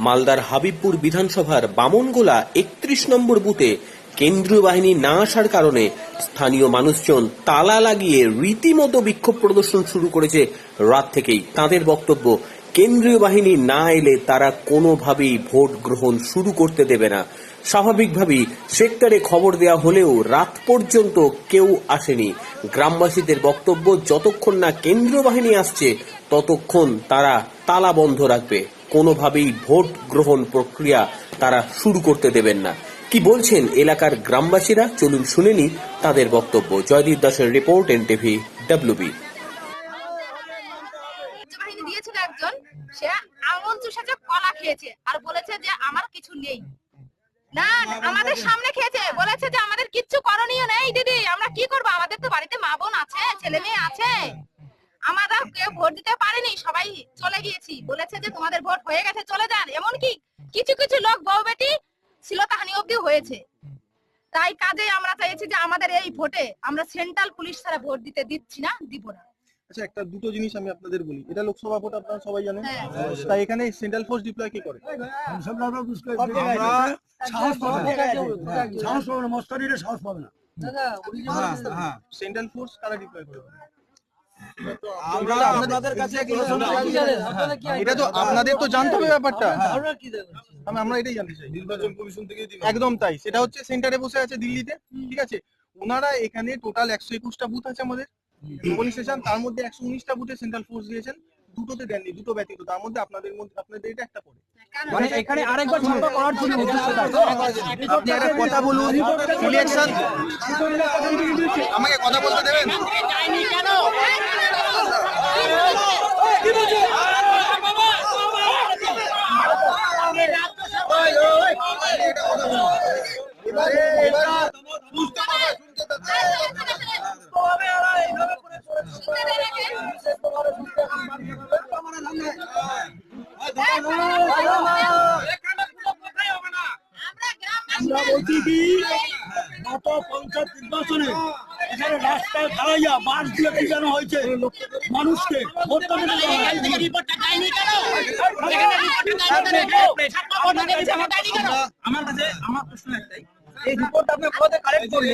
মালদার হাবিবপুর বিধানসভার বামনগোলা একত্রিশ নম্বর বুথে কেন্দ্রীয় বাহিনী না আসার কারণে স্থানীয় মানুষজন তালা লাগিয়ে রীতিমতো বিক্ষোভ প্রদর্শন শুরু করেছে রাত থেকেই। তাদের বক্তব্য, কেন্দ্রীয় বাহিনী না এলে তারা কোনোভাবেই ভোট গ্রহণ শুরু করতে দেবে না। স্বাভাবিকভাবেই সেক্টরে খবর দেওয়া হলেও রাত পর্যন্ত কেউ আসেনি। গ্রামবাসীদের বক্তব্য, যতক্ষণ না কেন্দ্রীয় বাহিনী আসছে, ততক্ষণ তারা তালা বন্ধ রাখবে। কোনোভাবেই ভোট গ্রহণ প্রক্রিয়া তারা শুরু করতে দেবেন না। কি বলছেন এলাকার গ্রামবাসীরা? চলুন শুনেনি তাদের বক্তব্য। জয়দীপ দাসের রিপোর্ট এন টিভি ডাব্লিউবি দিয়েছিল একজন, সে কলা খেয়েছে আর বলেছে যে আমার কিছু নেই। না, আমাদের সামনে খেয়েছে। বলেছে যে আমাদের কিচ্ছু করণীয় নেই, দিদি। আমরা কি করব? আমাদের তো বাড়িতে মা বোন আছে, ছেলে মেয়ে আছে। আমরা কেউ ভোট দিতে পারেনি সবাই চলে গিয়েছি। বলেছে যে তোমাদের ভোট হয়ে গেছে চলে যান। এমনকি কিছু কিছু লোক বউ বেটি শিলতাহানি অব্দি হয়েছে। তাই কাজে আমরা চাইছি যে আমাদের এই ভোটে আমরা সেন্ট্রাল পুলিশ ছাড়া ভোট দিতে দিচ্ছি না দিব না। আচ্ছা একটা দুটো জিনিস আমি আপনাদের বলি। এটা লোকসভা ভোট আপনারা সবাই জানেন। হ্যাঁ। তাই এখানে সেন্ট্রাল ফোর্স ডিপ্লয় কি করে? সাহস পাবে না হ্যাঁ। সেন্ট্রাল ফোর্স কারা ডিপ্লয় করে? আমরা আপনাদের কাছে এটা তো আপনাদের তো জানতে হবে ব্যাপারটা। আমরা এটাই জানতে চাই। নির্বাচন কমিশন থেকে একদম তাই। সেটা হচ্ছে সেন্টারে বসে আছে দিল্লিতে ঠিক আছে? ওনারা এখানে টোটাল একশো একুশটা বুথ আছে আমাদের। স্টেশন তার মধ্যে একশো উনিশটা বুথে সেন্ট্রাল ফোর্স দিয়েছেন। দুটোতে দেননি দুটো ব্যতীত। তার মধ্যে আপনাদের মধ্যে আপনাদের এটা একটা পড়ে। মানে এখানে আরেকবার ছাপা করার জন্য আপনি একটা কথা বলুন ইলেকশন আমাকে কথা বলতে দেবেন? এখানে রাস্তায় ঢালাইয়া বাস দিয়ে পিটানো হয়েছে মানুষকে। আমার কাছে আমার প্রশ্ন একটাই এই রিপোর্ট আপনি কোথায় কালেক্ট করলেন?